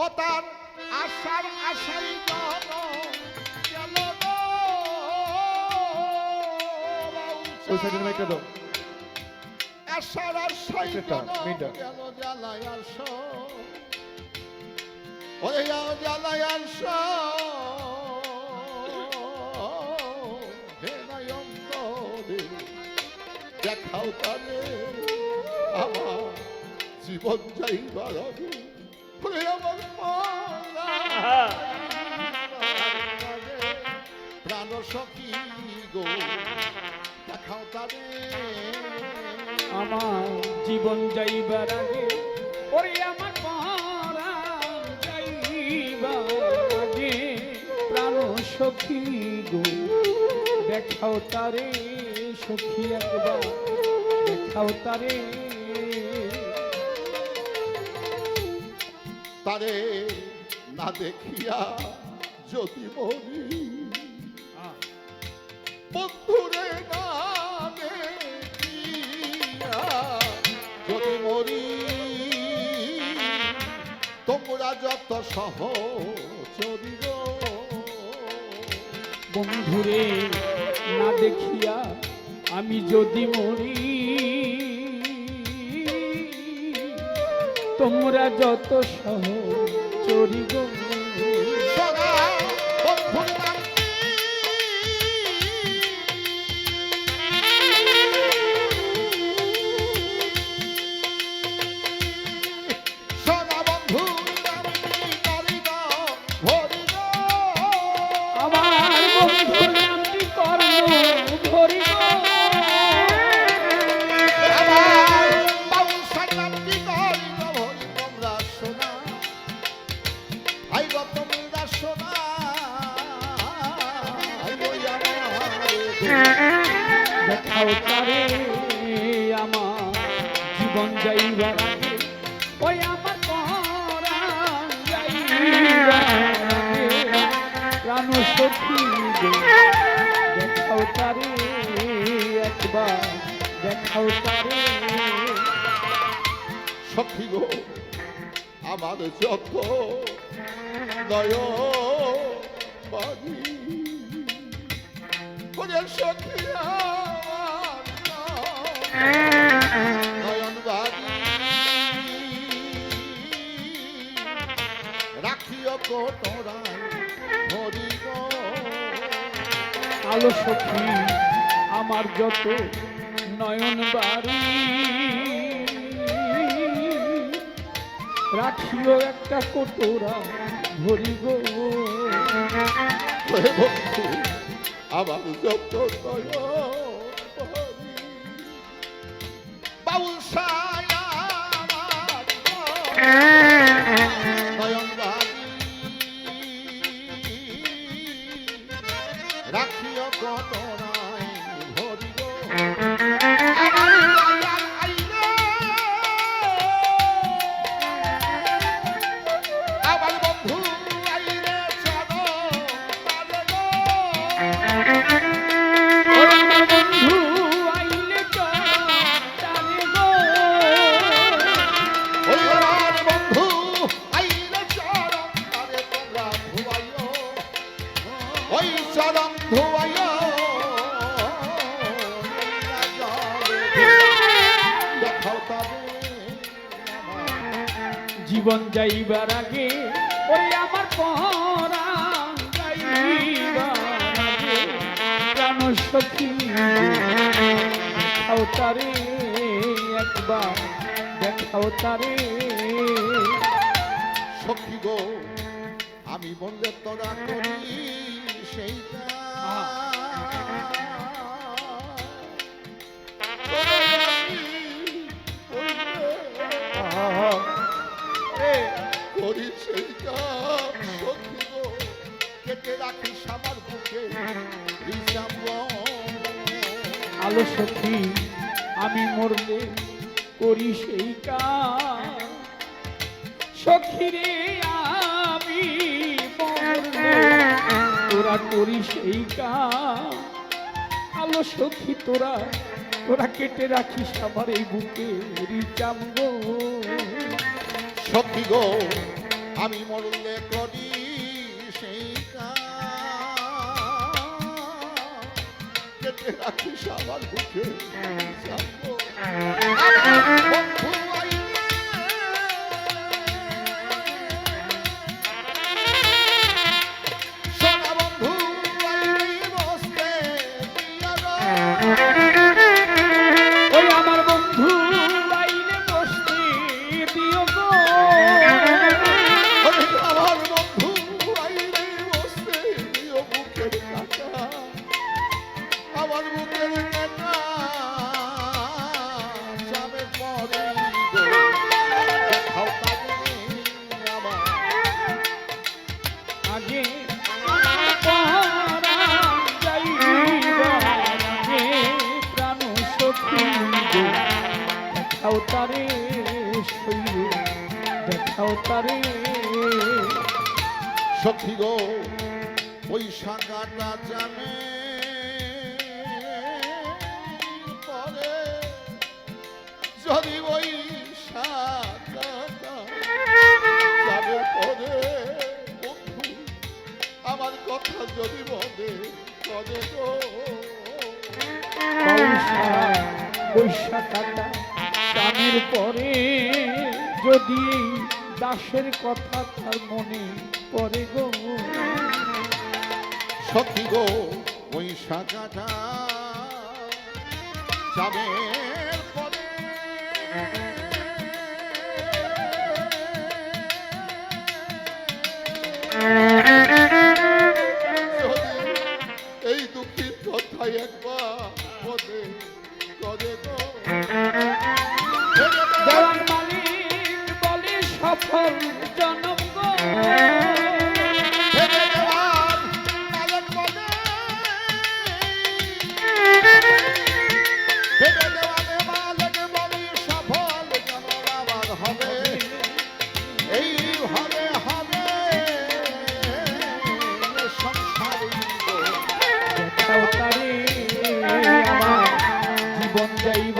আর আশাই জন গেল গো। ওই সাইডে একটা দাও। আশার আশাই। গেল জ্বালায় আস ওরে জ্বালায় আস দেখাও তারে আমার জীবন যাইবার মরা প্রাণ সখী গো দেখাও তারে আমার জীবন যাইবার আগে, ওরে আমার পরাণ যাইবার আগে, প্রাণ সখী গো, দেখাও তারে সখী একবার, দেখাও তারে। তারে না দেখিয়া যদি মরি বন্ধুরে না দেখিয়া যদি মরি তোমরা যত সহ চরিল বন্ধুরে না দেখিয়া আমি যদি মরি তোমরা যত সহ চরি গো তারে আমার জীবন যাইবার ওই আমার প্রাণ সখী দেখাও তারে একবার, দেখাও তারে। সখী গো, আমার যত নয় বাড়ি সখী রাখিও কোটরায় হরি গো। আলো সখী আমার যত নয়ন বাড়ি রাখিও একটা কোটোরা ভরি গো। ওরে আমার যত নয় নয়ন জীবন যাইবার আগে ওই আমার পরাণ সখী দেখাও তারে একবার দেখাও তারে। সখী গো আমি বললে তোরা করি সেইটা। রাখি সামার বুকে। আলো সখী আমি মরলে করি সেই কাজ। সখী রে আমি তোরা করি সেই কাজ। আলো সখী তোরা তোরা কেটে রাখিস আমার এই বুকে রিচাম গো সখী গো আমি মরলে করি রাখিস আমার বুকে? হ্যাঁ। শৈলে দেখাও তারে। সখী গো ওই কাটা জানে পরে যদি ওই বন্ধু আমার কথা যদি বলে তবে তো পয়সা পয়সা কাটা মৃত্যুর পরে যদি দাসের কথা তার মনে পরে গো। সখী গো, ওই শাখাটা যাবে পরে। one day.